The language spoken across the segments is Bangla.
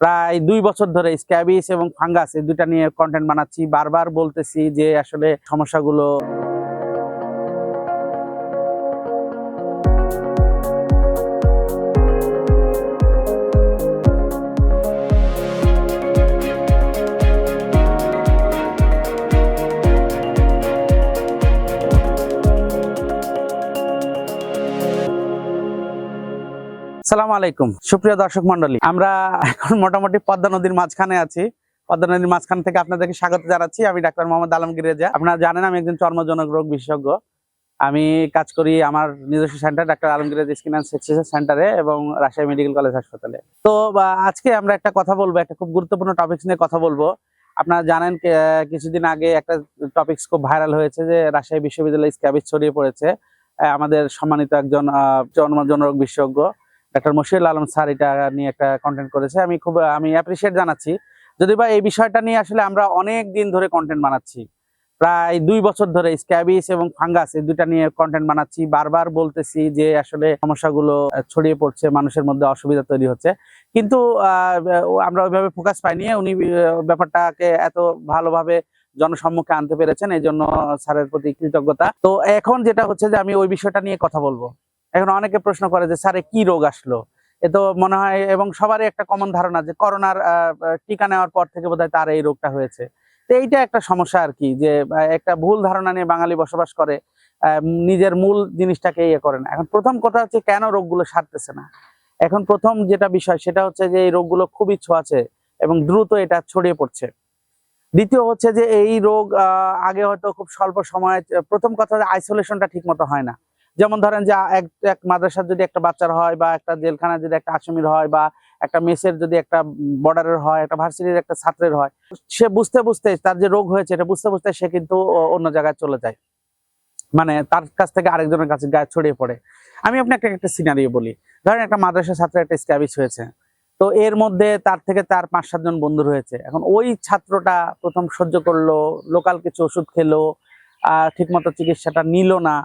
প্রায় দুই বছর ধরে স্ক্যাবিস এবং ফাঙ্গাস এই দুটা নিয়ে কন্টেন্ট বানাচ্ছি। বারবার বলতেছি যে আসলে সমস্যাগুলো সালাম আলাইকুম। সুপ্রিয় দর্শক মন্ডলী আমরা এখন মোটামুটি পদ্মা নদীর মাঝখানে আছি। পদ্মা নদীর মাঝখান থেকে আপনাদেরকে স্বাগত জানাচ্ছি। আমি ডাক্তার মোহাম্মদ আলমগীর রেজা। আপনারা জানেন আমি একজন চর্মজনক রোগ বিশেষজ্ঞ। আমি কাজ করি আমার নিজস্ব centre, doctor Alamgir skin and সেন্টারে এবং রাজশাহী মেডিকেল কলেজ হাসপাতালে। তো আজকে আমরা একটা কথা বলব, একটা খুব গুরুত্বপূর্ণ টপিকস নিয়ে কথা বলব। আপনারা জানেন কিছুদিন আগে একটা টপিকস খুব ভাইরাল হয়েছে যে, রাজশাহী বিশ্ববিদ্যালয়ে স্ক্যাবিজ ছড়িয়ে পড়েছে। আমাদের সম্মানিত একজন চর্মজনক বিশেষজ্ঞ। ডাক্তার মশিউল আলম স্যার এটা নিয়ে একটা কন্টেন্ট করেছে। আমি খুব, আমি অ্যাপ্রিসিয়েট জানাচ্ছি। যদি বা এই বিষয়টা নিয়ে আসলে আমরা অনেক দিন ধরে কন্টেন্ট বানাচ্ছি, প্রায় দুই বছর ধরে স্ক্যাবিস এবং ফাঙ্গাস এই দুটা নিয়ে কন্টেন্ট বানাচ্ছি, বারবার বলতেছি যে আসলে সমস্যাগুলো ছড়িয়ে পড়ছে, মানুষের মধ্যে অসুবিধা তৈরি হচ্ছে। কিন্তু আমরা ওইভাবে ফোকাস পাইনি, উনি ব্যাপারটাকে এত ভালোভাবে জনসম্মুখে আনতে পেরেছেন এই জন্য স্যারের প্রতি কৃতজ্ঞতা। তো এখন যেটা হচ্ছে যে আমি ওই বিষয়টা নিয়ে কথা বলব। এখন অনেকে প্রশ্ন করে যে, স্যারে কি রোগ আসলো? এ তো মনে হয়, এবং সবারই একটা কমন ধারণা যে, করোনার টিকা নেওয়ার পর থেকে বোধহয় তার এই রোগটা হয়েছে। তো এইটা একটা সমস্যা আর কি, যে একটা ভুল ধারণা নিয়ে বাঙালি বসবাস করে নিজের মূল জিনিসটাকে ইয়ে করে না। এখন প্রথম কথা হচ্ছে, কেন রোগগুলো সারতেছে না? এখন প্রথম যেটা বিষয়, সেটা হচ্ছে যে, এই রোগগুলো খুবই ছোঁয়াছে এবং দ্রুত এটা ছড়িয়ে পড়ছে। দ্বিতীয় হচ্ছে যে, এই রোগ আগে হয়তো খুব স্বল্প সময়, প্রথম কথা আইসোলেশনটা ঠিক মতো হয় না। যেমন ধরেন যে, এক এক মাদ্রাসার যদি একটা বাচ্চার হয় বা একটা জেলখানার যদি একটা আসামির হয় বা একটা মেসের যদি একটা বর্ডারের হয়, একটা ভার্সিটির একটা ছাত্রের হয়, সে বুঝতে বুঝতে তার যে রোগ হয়েছে এটা বুঝতে বুঝতে সে কিন্তু অন্য জায়গায় চলে যায়। মানে তার কাছ থেকে আরেকজনের কাছে গায়ে ছড়িয়ে পড়ে। আমি আপনাকে একটা সিনারিও বলি। ধরেন একটা মাদ্রাসা ছাত্রের একটা স্ক্যাবিস হয়েছে। তো এর মধ্যে তার থেকে তার পাঁচ সাতজন বন্ধু রয়েছে এখন ওই ছাত্রটা প্রথম সহ্য করল, লোকাল কিছু ওষুধ খেলো আহ ঠিকমতো চিকিৎসাটা নিল না।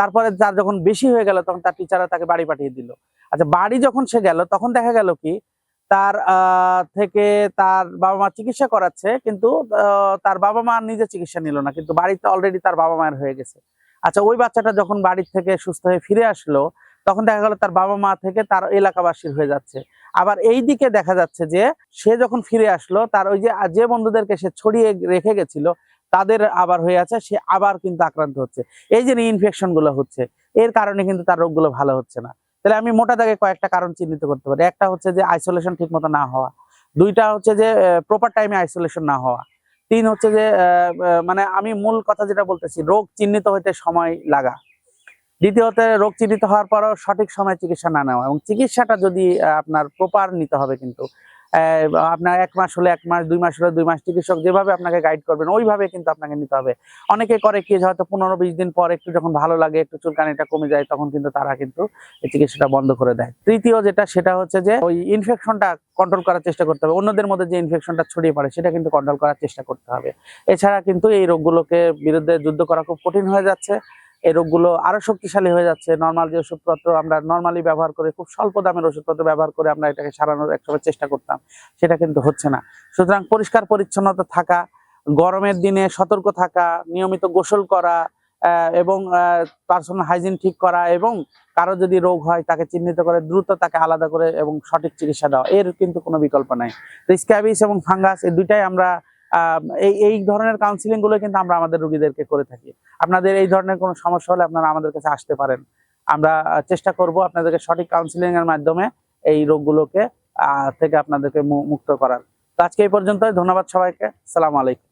তারপরে তার যখন বেশি হয়ে গেল, তখন তার টিচাররা তাকে বাড়ি পাঠিয়ে দিল। আচ্ছা বাড়ি যখন সে গেল, তখন দেখা গেল কি, তার থেকে তার বাবা মা চিকিৎসা করাচ্ছে, কিন্তু তার বাবা মা নিজে চিকিৎসা নিল না, কিন্তু বাড়িতে অলরেডি তার বাবা মায়ের হয়ে গেছে। আচ্ছা ওই বাচ্চাটা যখন বাড়ির থেকে সুস্থ হয়ে ফিরে আসলো, তখন দেখা গেল তার বাবা মা থেকে তার এলাকাবাসীর হয়ে যাচ্ছে। আবার এই দিকে দেখা যাচ্ছে যে, সে যখন ফিরে আসলো, তার ওই যে যে বন্ধুদেরকে সে ছড়িয়ে রেখে গেছিল তাদের আবার হয়ে আছে, সে আবার কিন্তু আক্রান্ত হচ্ছে। এই যে ইনফেকশনগুলো হচ্ছে, এর কারণে কিন্তু তার রোগগুলো ভালো হচ্ছে না। তাহলে আমি মোটা দাগে কয়েকটা কারণ চিহ্নিত করতে পারি। একটা হচ্ছে যে আইসোলেশন ঠিক মতো না হওয়া। দুইটা হচ্ছে যে প্রপার টাইমে আইসোলেশন না হওয়া। তিন হচ্ছে যে মানে আমি মূল কথা যেটা বলতেছি, রোগ চিহ্নিত হইতে সময় লাগা। দ্বিতীয়ত, রোগ চিহ্নিত হওয়ার পরও সঠিক সময় চিকিৎসা না নেওয়া। এবং চিকিৎসাটা যদি আপনার প্রপার নিতে হবে কিন্তু আপনার এক মাস হলে এক মাস, দুই মাস হলে দুই মাস, চিকিৎসক যেভাবে আপনাকে গাইড করবেন, ওইভাবে কিন্তু আপনাকে নিতে হবে। অনেকে করে কি হয়তো পনেরো বিশ দিন পর একটু যখন ভালো লাগে, একটু চুলকানিটা কমে যায়, তখন কিন্তু তারা কিন্তু চিকিৎসাটা বন্ধ করে দেয়। তৃতীয় যেটা, সেটা হচ্ছে যে ওই ইনফেকশনটা কন্ট্রোল করার চেষ্টা করতে হবে। অন্যদের মধ্যে যে ইনফেকশনটা ছড়িয়ে পড়ে, সেটা কিন্তু কন্ট্রোল করার চেষ্টা করতে হবে। এছাড়া কিন্তু এই রোগগুলোকে বিরুদ্ধে যুদ্ধ করা খুব কঠিন হয়ে যাচ্ছে। এই রোগগুলো আরও শক্তিশালী হয়ে যাচ্ছে। নর্মাল যে ওষুধপত্র আমরা নর্মালি ব্যবহার করে, খুব স্বল্প দামের ওষুধপত্র ব্যবহার করে আমরা এটাকে সারানোর একসময় চেষ্টা করতাম। সেটা কিন্তু হচ্ছে না। সুতরাং পরিষ্কার পরিচ্ছন্নতা থাকা, গরমের দিনে সতর্ক থাকা, নিয়মিত গোসল করা এবং পার্সোনাল হাইজিন ঠিক করা এবং কারও যদি রোগ হয় তাকে চিহ্নিত করে দ্রুত তাকে আলাদা করে এবং সঠিক চিকিৎসা দেওয়া। এর কিন্তু কোনো বিকল্প নাই। তো স্ক্যাবিস এবং ফাঙ্গাস এই দুইটাই আমরা এই এই ধরনের কাউন্সিলিংগুলো কিন্তু আমরা আমাদের রুগীদেরকে করে থাকি। আপনাদের এই ধরনের কোনো সমস্যা হলে আপনারা আমাদের কাছে আসতে পারেন। আমরা চেষ্টা করব আপনাদেরকে সঠিক কাউন্সিলিং এর মাধ্যমে এই রোগগুলোকে থেকে আপনাদেরকে মুক্ত করার। তো আজকে এই পর্যন্ত ধন্যবাদ সবাইকে। সালাম আলাইকুম।